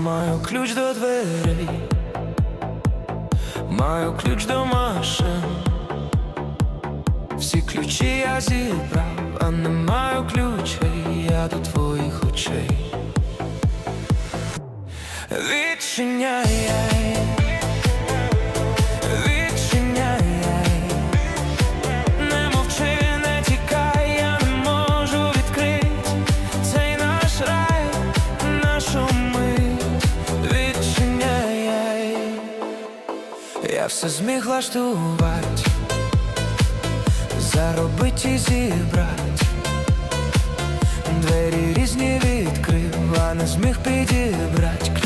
маю ключ до дверей, маю ключ до машин. Всі ключі я зібрав, а не маю ключей, я до твоїх очей. Відчиняй, я все зміг влаштувати, заробити і зібрати. Двері різні відкрив, а не зміг підібрати